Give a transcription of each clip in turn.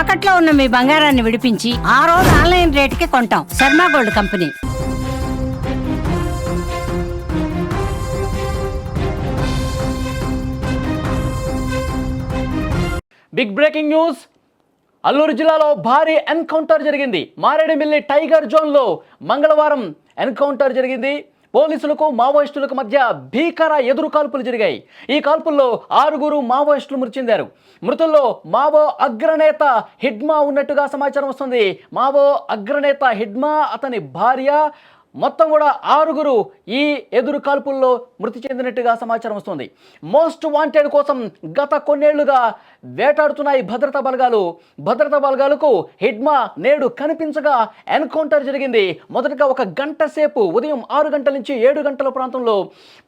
తాకట్లో ఉన్న మీ బంగారాన్ని విడిపించి ఆ రోజు ఆన్లైన్ రేటుకి కొంటాం. Sharma gold company. Big breaking news. Alluri జిల్లాలో భారీ ఎన్కౌంటర్ జరిగింది. మారేడుమిల్లి టైగర్ జోన్లో మంగళవారం ఎన్కౌంటర్ జరిగింది. పోలీసులకు మావోయిస్టులకు మధ్య భీకర ఎదురు కాల్పులు జరిగాయి. ఈ కాల్పుల్లో ఆరుగురు మావోయిస్టులు మృతి చెందారు మృతుల్లో మావో అగ్రనేత హిడ్మా ఉన్నట్టుగా సమాచారం వస్తుంది. మావో అగ్రనేత హిడ్మా అతని భార్య మొత్తం కూడా ఆరుగురు ఈ ఎదురు కాల్పుల్లో మృతి చెందినట్టుగా సమాచారం వస్తుంది. మోస్ట్ వాంటెడ్ కోసం గత కొన్నేళ్ళుగా వేటాడుతున్నాయి భద్రతా బలగాలు. భద్రతా బలగాలకు హిడ్మా నేడు కనిపించగా ఎన్కౌంటర్ జరిగింది. మొదటగా ఒక గంట సేపు ఉదయం ఆరు గంటల నుంచి ఏడు గంటల ప్రాంతంలో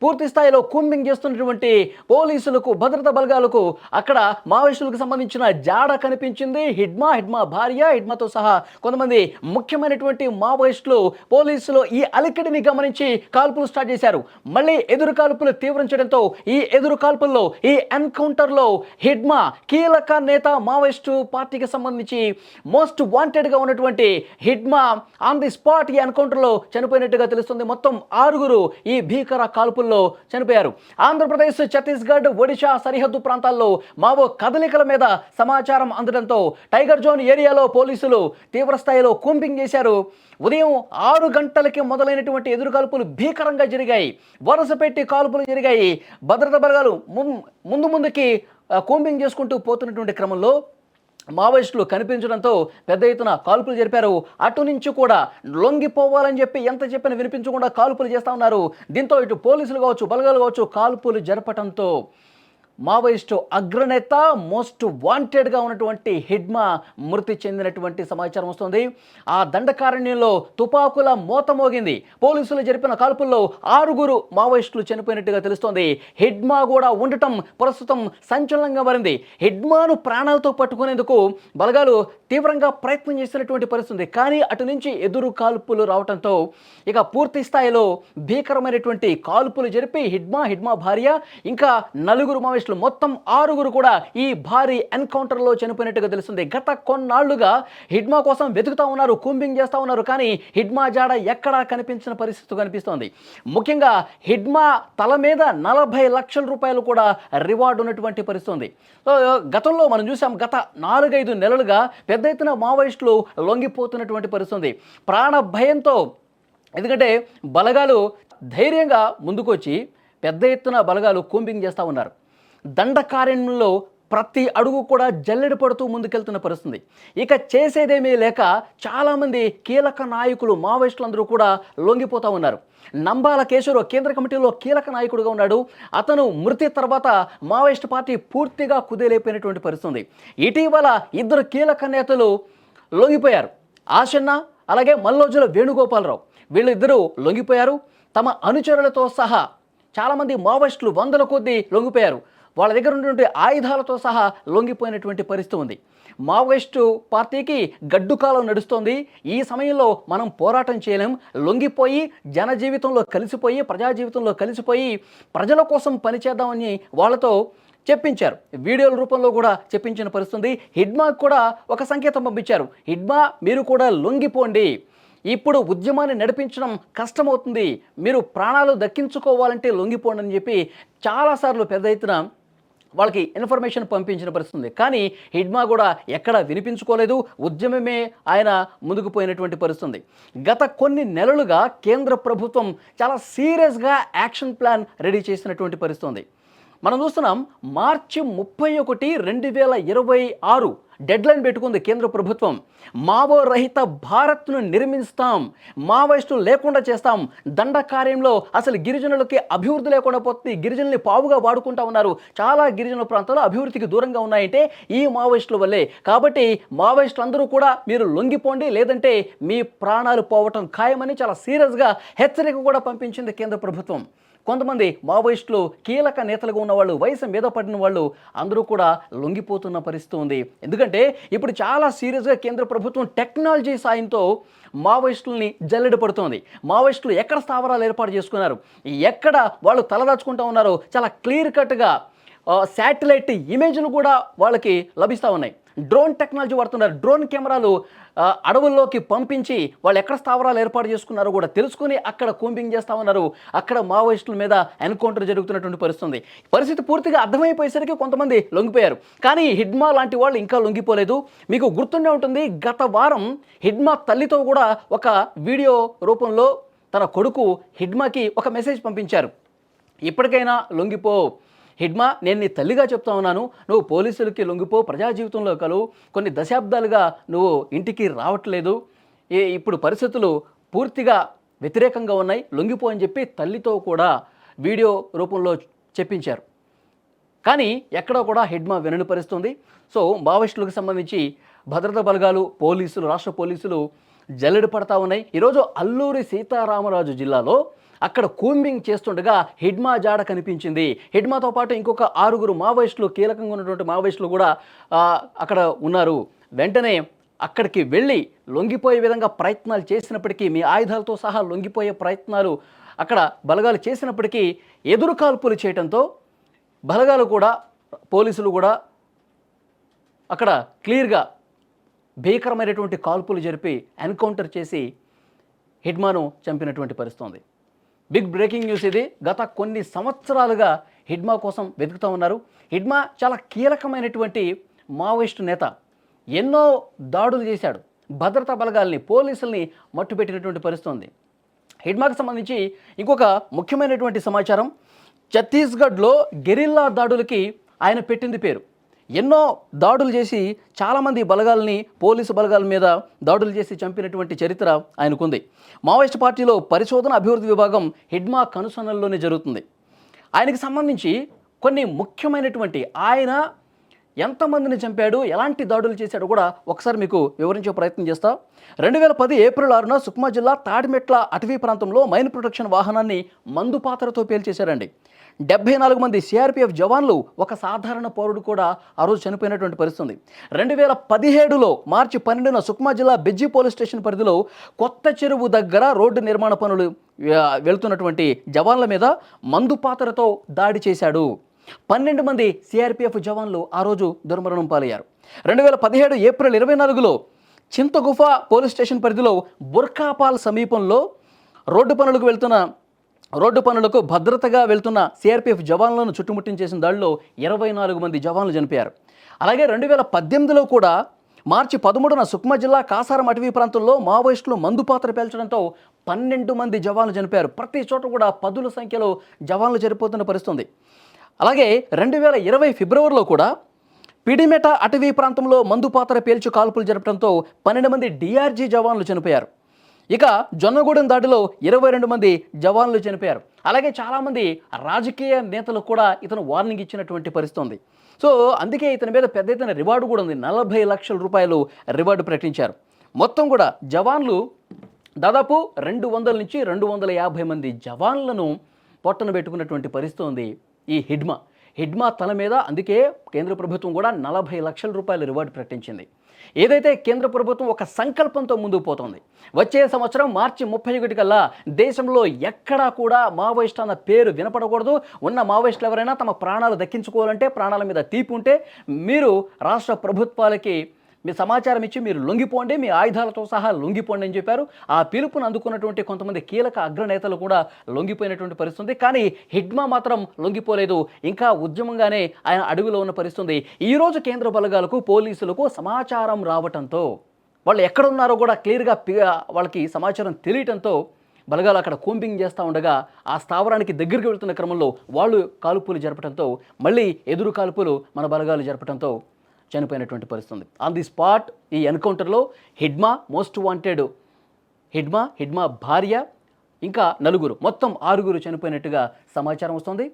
పూర్తి స్థాయిలో కూంబింగ్ చేస్తున్నటువంటి పోలీసులకు భద్రతా బలగాలకు అక్కడ మావోయిస్టులకు సంబంధించిన జాడ కనిపించింది. హిడ్మా హిడ్మా భార్య హిడ్మాతో సహా కొంతమంది ముఖ్యమైనటువంటి మావోయిస్టులు పోలీసులు ఈ అలికిడిని గమనించి కాల్పులు స్టార్ట్ చేశారు. మళ్ళీ ఎదురు కాల్పులు తీవ్రించడంతో ఈ ఎదురు కాల్పుల్లో ఈ ఎన్కౌంటర్లో హిడ్మా కీలక నేత మావోయిస్టు పార్టీకి సంబంధించి మోస్ట్ వాంటెడ్గా ఉన్నటువంటి హిడ్మా ఆన్ ది స్పాట్ ఈ ఎన్కౌంటర్లో చనిపోయినట్టుగా తెలుస్తుంది. మొత్తం ఆరుగురు ఈ భీకర కాల్పుల్లో చనిపోయారు. ఆంధ్రప్రదేశ్ ఛత్తీస్గఢ్ ఒడిశా సరిహద్దు ప్రాంతాల్లో మావో కదలికల మీద సమాచారం అందడంతో టైగర్ జోన్ ఏరియాలో పోలీసులు తీవ్ర స్థాయిలో కూంబింగ్ చేశారు. ఉదయం ఆరు గంటలకి మొదలైనటువంటి ఎదురుకాల్పులు భీకరంగా జరిగాయి. వరుస పెట్టి కాల్పులు జరిగాయి. భద్రతా బలగాలు ముం- ముందు ముందుకి కూంబింగ్ చేసుకుంటూ పోతున్నటువంటి క్రమంలో మావోయిస్టులు కనిపించడంతో పెద్ద ఎత్తున కాల్పులు జరిపారు. అటు నుంచి కూడా లొంగిపోవాలని చెప్పి ఎంత చెప్పినా వినిపించకుండా కాల్పులు చేస్తా ఉన్నారు. దీంతో ఇటు పోలీసులు కావచ్చు బలగాలు కావచ్చు కాల్పులు జరపడంతో మావోయిస్టు అగ్రనేత మోస్ట్ వాంటెడ్గా ఉన్నటువంటి హిడ్మా మృతి చెందినటువంటి సమాచారం వస్తుంది. ఆ దండకారణ్యంలో తుపాకుల మోత మోగింది. పోలీసులు జరిపిన కాల్పుల్లో ఆరుగురు మావోయిస్టులు చనిపోయినట్టుగా తెలుస్తోంది. హిడ్మా కూడా ఉండటం ప్రస్తుతం సంచలనంగా మారింది. హిడ్మాను ప్రాణాలతో పట్టుకునేందుకు బలగాలు తీవ్రంగా ప్రయత్నం చేసినటువంటి పరిస్థితి కానీ అటు నుంచి ఎదురు కాల్పులు రావడంతో ఇక పూర్తి స్థాయిలో భీకరమైనటువంటి కాల్పులు జరిపి హిడ్మా హిడ్మా భార్య ఇంకా నలుగురు మావోయిస్టులు మొత్తం ఆరుగురు కూడా ఈ భారీ ఎన్కౌంటర్లో చనిపోయినట్టుగా తెలుస్తుంది. గత కొన్నాళ్ళుగా హిడ్మా కోసం వెతుకుతా ఉన్నారు కూంబింగ్ చేస్తూ ఉన్నారు. కానీ హిడ్మా జాడ ఎక్కడా కనిపించిన పరిస్థితి కనిపిస్తోంది. ముఖ్యంగా హిడ్మా తల మీద నలభై లక్షల రూపాయలు కూడా రివార్డు ఉన్నటువంటి పరిస్థితి ఉంది గతంలో మనం చూసాం గత నాలుగైదు నెలలుగా పెద్ద ఎత్తున మావోయిస్టులు లొంగిపోతున్నటువంటి పరిస్థితి ఉంది ప్రాణ భయంతో ఎందుకంటే బలగాలు ధైర్యంగా ముందుకొచ్చి పెద్ద ఎత్తున బలగాలు కూంబింగ్ చేస్తూ ఉన్నారు. దండకారణ్యంలో ప్రతి అడుగు కూడా జల్లెడ పడుతూ ముందుకెళ్తున్న పరిస్థితి. ఇక చేసేదేమీ లేక చాలామంది కీలక నాయకులు మావోయిస్టులందరూ కూడా లొంగిపోతూ ఉన్నారు. నంబాల కేశవరావు కేంద్ర కమిటీలో కీలక నాయకుడిగా ఉన్నాడు. అతను మృతి తర్వాత మావోయిస్ట్ పార్టీ పూర్తిగా కుదేలైపోయినటువంటి పరిస్థితి ఇటీవల ఇద్దరు కీలక నేతలు లొంగిపోయారు. ఆశన్న అలాగే మల్లోజుల వేణుగోపాలరావు. వీళ్ళిద్దరూ లొంగిపోయారు. తమ అనుచరులతో సహా చాలామంది మావోయిస్టులు వందల కొద్దీ లొంగిపోయారు. వాళ్ళ దగ్గర ఉన్నటువంటి ఆయుధాలతో సహా లొంగిపోయినటువంటి పరిస్థితి ఉంది. మావోయిస్టు పార్టీకి గడ్డుకాలం నడుస్తోంది. ఈ సమయంలో మనం పోరాటం చేయలేం. లొంగిపోయి జన జీవితంలో కలిసిపోయి ప్రజా జీవితంలో కలిసిపోయి ప్రజల కోసం పనిచేద్దామని వాళ్ళతో చెప్పించారు. వీడియోల రూపంలో కూడా చెప్పించిన పరిస్థితి ఉంది. హిడ్మాకు కూడా ఒక సంకేతం పంపించారు. హిడ్మా మీరు కూడా లొంగిపోండి. ఇప్పుడు ఉద్యమాన్ని నడిపించడం కష్టమవుతుంది. మీరు ప్రాణాలు దక్కించుకోవాలంటే లొంగిపోండి అని చెప్పి చాలాసార్లు పెద్ద ఎత్తున వాళ్ళకి ఇన్ఫర్మేషన్ పంపించిన పరిస్థితుంది కానీ హిడ్మా కూడా ఎక్కడ వినిపించుకోలేదు. ఉద్యమమే ఆయన ముందుకు పోయినటువంటి పరిస్థితుంది గత కొన్ని నెలలుగా కేంద్ర ప్రభుత్వం చాలా సీరియస్గా యాక్షన్ ప్లాన్ రెడీ చేసినటువంటి పరిస్థితుంది మనం చూస్తున్నాం మార్చి ముప్పై ఒకటి రెండు వేల ఇరవై ఆరు డెడ్లైన్ పెట్టుకుంది కేంద్ర ప్రభుత్వం. మావో రహిత భారత్ను నిర్మిస్తాం. మావోయిస్టులు లేకుండా చేస్తాం. దండ కార్యంలో అసలు గిరిజనులకి అభివృద్ధి లేకుండా పోతుంది. గిరిజనుల్ని పావుగా వాడుకుంటా ఉన్నారు. చాలా గిరిజన ప్రాంతాలు అభివృద్ధికి దూరంగా ఉన్నాయంటే ఈ మావోయిస్టుల వల్లే. కాబట్టి మావోయిస్టులు అందరూ కూడా మీరు లొంగిపోండి. లేదంటే మీ ప్రాణాలు పోవటం ఖాయమని చాలా సీరియస్గా హెచ్చరిక కూడా పంపించింది కేంద్ర ప్రభుత్వం. కొంతమంది మావోయిస్టులు కీలక నేతలుగా ఉన్నవాళ్ళు వయసు మీద పడిన వాళ్ళు అందరూ కూడా లొంగిపోతున్న పరిస్థితి ఉంది. ఎందుకంటే ఇప్పుడు చాలా సీరియస్గా కేంద్ర ప్రభుత్వం టెక్నాలజీ సాయంతో మావోయిస్టుల్ని జల్లెడ పడుతోంది. మావోయిస్టులు ఎక్కడ స్థావరాలు ఏర్పాటు చేసుకున్నారు? ఎక్కడ వాళ్ళు తలదాచుకుంటూ ఉన్నారో చాలా క్లియర్ కట్గా శాటిలైట్ ఇమేజ్లు కూడా వాళ్ళకి లభిస్తూ ఉన్నాయి. డ్రోన్ టెక్నాలజీ వాడుతున్నారు. డ్రోన్ కెమెరాలు అడవుల్లోకి పంపించి వాళ్ళు ఎక్కడ స్థావరాలు ఏర్పాటు చేసుకున్నారో కూడా తెలుసుకుని అక్కడ కూంబింగ్ చేస్తా ఉన్నారు అక్కడ మావోయిస్టుల మీద ఎన్కౌంటర్ జరుగుతున్నటువంటి పరిస్థితి పరిస్థితి పూర్తిగా అర్థమైపోయేసరికి కొంతమంది లొంగిపోయారు. కానీ హిడ్మా లాంటి వాళ్ళు ఇంకా లొంగిపోలేదు. మీకు గుర్తుండే ఉంటుంది గత వారం హిడ్మా తల్లితో కూడా ఒక వీడియో రూపంలో తన కొడుకు హిడ్మాకి ఒక మెసేజ్ పంపించారు. ఇప్పటికైనా లొంగిపో. హిడ్మా నేను నీ తల్లిగా చెప్తా ఉన్నాను. నువ్వు పోలీసులకి లొంగిపో ప్రజా జీవితంలో కలువు కొన్ని దశాబ్దాలుగా నువ్వు ఇంటికి రావట్లేదు. ఇప్పుడు పరిస్థితులు పూర్తిగా వ్యతిరేకంగా ఉన్నాయి. లొంగిపో అని చెప్పి తల్లితో కూడా వీడియో రూపంలో చెప్పించారు. కానీ ఎక్కడా కూడా హెడ్మా వినని పరిస్థితుంది. సో మావోయిస్టులకు సంబంధించి భద్రతా బలగాలు పోలీసులు రాష్ట్ర పోలీసులు జల్లెడ పడతా ఉన్నాయి. ఈరోజు అల్లూరి సీతారామరాజు జిల్లాలో అక్కడ కూంబింగ్ చేస్తుండగా హిడ్మా జాడ కనిపించింది. హిడ్మాతో పాటు ఇంకొక ఆరుగురు మావోయిస్టులు కీలకంగా ఉన్నటువంటి మావోయిస్టులు కూడా అక్కడ ఉన్నారు. వెంటనే అక్కడికి వెళ్ళి లొంగిపోయే విధంగా ప్రయత్నాలు చేసినప్పటికీ మీ ఆయుధాలతో సహా లొంగిపోయే ప్రయత్నాలు అక్కడ బలగాలు చేసినప్పటికీ ఎదురు కాల్పులు చేయడంతో బలగాలు కూడా పోలీసులు కూడా అక్కడ క్లియర్గా భీకరమైనటువంటి కాల్పులు జరిపి ఎన్కౌంటర్ చేసి హిడ్మాను చంపినటువంటి పరిస్థితి బిగ్ బ్రేకింగ్ న్యూస్ ఇది. గత కొన్ని సంవత్సరాలుగా హిడ్మా కోసం వెతుకుతూ ఉన్నారు. హిడ్మా చాలా కీలకమైనటువంటి మావోయిస్టు నేత. ఎన్నో దాడులు చేశాడు. భద్రతా బలగాల్ని పోలీసుల్ని మట్టుపెట్టినటువంటి పరిస్థితి ఉంది హిడ్మాకు సంబంధించి ఇంకొక ముఖ్యమైనటువంటి సమాచారం. ఛత్తీస్గఢ్లో గెరిల్లా దాడులకి ఆయన పెట్టింది పేరు. ఎన్నో దాడులు చేసి చాలామంది బలగాల్ని పోలీసు బలగాల మీద దాడులు చేసి చంపినటువంటి చరిత్ర ఆయనకుంది. మావోయిస్ట్ పార్టీలో పరిశోధన అభివృద్ధి విభాగం హిడ్మా కనుసన్నల్లోనే జరుగుతుంది. ఆయనకి సంబంధించి కొన్ని ముఖ్యమైనటువంటి ఆయన ఎంతమందిని చంపాడు ఎలాంటి దాడులు చేశాడో కూడా ఒకసారి మీకు వివరించే ప్రయత్నం చేస్తా. రెండు వేల పది ఏప్రిల్ ఆరున సుక్మా జిల్లా తాడిమెట్ల అటవీ ప్రాంతంలో మైన్ ప్రొటెక్షన్ వాహనాన్ని మందు పాత్రతో పేల్చేశారండి. డెబ్బై నాలుగు మంది సిఆర్పిఎఫ్ జవాన్లు ఒక సాధారణ పౌరుడు కూడా ఆ రోజు చనిపోయినటువంటి పరిస్థితుంది. రెండు వేల పదిహేడులో మార్చి పన్నెండున సుక్మా జిల్లా బెజ్జి పోలీస్ స్టేషన్ పరిధిలో కొత్త చెరువు దగ్గర రోడ్డు నిర్మాణ పనులు వెళ్తున్నటువంటి జవాన్ల మీద మందు పాత్రతో దాడి చేశాడు. పన్నెండు మంది సిఆర్పిఎఫ్ జవాన్లు ఆ రోజు దుర్మరణం పాలయ్యారు. రెండు వేల పదిహేడు ఏప్రిల్ ఇరవై నాలుగులో చింతగుఫ పోలీస్ స్టేషన్ పరిధిలో బుర్కాపాల్ సమీపంలో రోడ్డు పనులకు వెళ్తున్న రోడ్డు పనులకు భద్రతగా వెళ్తున్న సిఆర్పిఎఫ్ జవాన్లను చుట్టుముట్టించేసిన దాడిలో ఇరవై నాలుగు మంది జవాన్లు చనిపోయారు. అలాగే రెండు వేల పద్దెనిమిదిలో కూడా మార్చి పదమూడున సుక్మా జిల్లా కాసారం అటవీ ప్రాంతంలో మావోయిస్టులు మందు పాత్ర పేల్చడంతో పన్నెండు మంది జవాన్లు చనిపోయారు. ప్రతి చోట కూడా పదుల సంఖ్యలో జవాన్లు చనిపోతున్న పరిస్థితుంది. అలాగే రెండు వేల ఇరవై ఫిబ్రవరిలో కూడా పిడిమెట అటవీ ప్రాంతంలో మందు పాత్ర కాల్పులు జరపడంతో పన్నెండు మంది డిఆర్జీ జవాన్లు చనిపోయారు. ఇక జొన్నగూడెం దాడిలో ఇరవై రెండు మంది జవాన్లు చనిపోయారు. అలాగే చాలామంది రాజకీయ నేతలకు కూడా ఇతను వార్నింగ్ ఇచ్చినటువంటి పరిస్థితి ఉంది సో అందుకే ఇతని మీద పెద్ద ఎత్తున రివార్డు కూడా ఉంది. నలభై లక్షల రూపాయలు రివార్డు ప్రకటించారు. మొత్తం కూడా జవాన్లు దాదాపు రెండు వందల నుంచి రెండు వందల యాభై మంది జవాన్లను పొట్టన పెట్టుకున్నటువంటి పరిస్థితి ఉంది ఈ హిడ్మా. హిడ్మా తల మీద అందుకే కేంద్ర ప్రభుత్వం కూడా నలభై లక్షల రూపాయల రివార్డు ప్రకటించింది. ఏదైతే కేంద్ర ప్రభుత్వం ఒక సంకల్పంతో ముందుకు పోతోంది వచ్చే సంవత్సరం మార్చి ముప్పై ఒకటి కల్లా దేశంలో ఎక్కడా కూడా మావోయిస్ట్ అన్న పేరు వినపడకూడదు. ఉన్న మావోయిస్టులు ఎవరైనా తమ ప్రాణాలు దక్కించుకోవాలంటే ప్రాణాల మీద తీపి ఉంటే మీరు రాష్ట్ర ప్రభుత్వాలకి మీ సమాచారం ఇచ్చి మీరు లొంగిపోండి మీ ఆయుధాలతో సహా లొంగిపోండి అని చెప్పారు. ఆ పిలుపును అందుకున్నటువంటి కొంతమంది కీలక అగ్రనేతలు కూడా లొంగిపోయినటువంటి పరిస్థితి కానీ హిడ్మా మాత్రం లొంగిపోలేదు. ఇంకా ఉద్యమంగానే ఆయన అడుగులో ఉన్న పరిస్థితి ఈరోజు ఈ రోజు కేంద్ర బలగాలకు పోలీసులకు సమాచారం రావటంతో వాళ్ళు ఎక్కడున్నారో కూడా క్లియర్గా వాళ్ళకి సమాచారం తెలియటంతో బలగాలు అక్కడ కూంబింగ్ చేస్తూ ఉండగా ఆ స్థావరానికి దగ్గరికి వెళ్తున్న క్రమంలో వాళ్ళు కాల్పులు జరపడంతో మళ్ళీ ఎదురు కాల్పులు మన బలగాలు జరపడంతో చనిపోయినటువంటి పరిస్థితి ఉంది ఆన్ ది స్పాట్ ఈ ఎన్కౌంటర్లో హిడ్మా మోస్ట్ వాంటెడ్ హిడ్మా హిడ్మా భార్య ఇంకా నలుగురు. మొత్తం ఆరుగురు చనిపోయినట్టుగా సమాచారం వస్తుంది.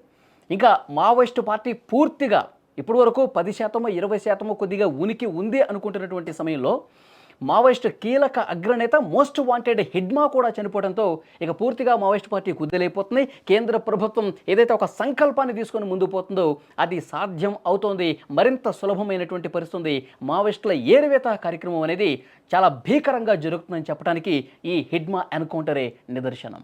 ఇంకా మావోయిస్టు పార్టీ పూర్తిగా ఇప్పటి వరకు పది శాతమో ఇరవై శాతమో కొద్దిగా ఉనికి ఉంది అనుకుంటున్నటువంటి సమయంలో మావోయిస్ట్ కీలక అగ్రనేత మోస్ట్ వాంటెడ్ హిడ్మా కూడా చనిపోవడంతో ఇక పూర్తిగా మావోయిస్టు పార్టీ కుద్దలైపోతుంది కేంద్ర ప్రభుత్వం ఏదైతే ఒక సంకల్పాన్ని తీసుకొని ముందు పోతుందో అది సాధ్యం అవుతోంది. మరింత సులభమైనటువంటి పరిస్థితుంది. మావోయిస్టుల ఏరువేత కార్యక్రమం అనేది చాలా భీకరంగా జరుగుతుందని చెప్పడానికి ఈ హిడ్మా ఎన్కౌంటరే నిదర్శనం.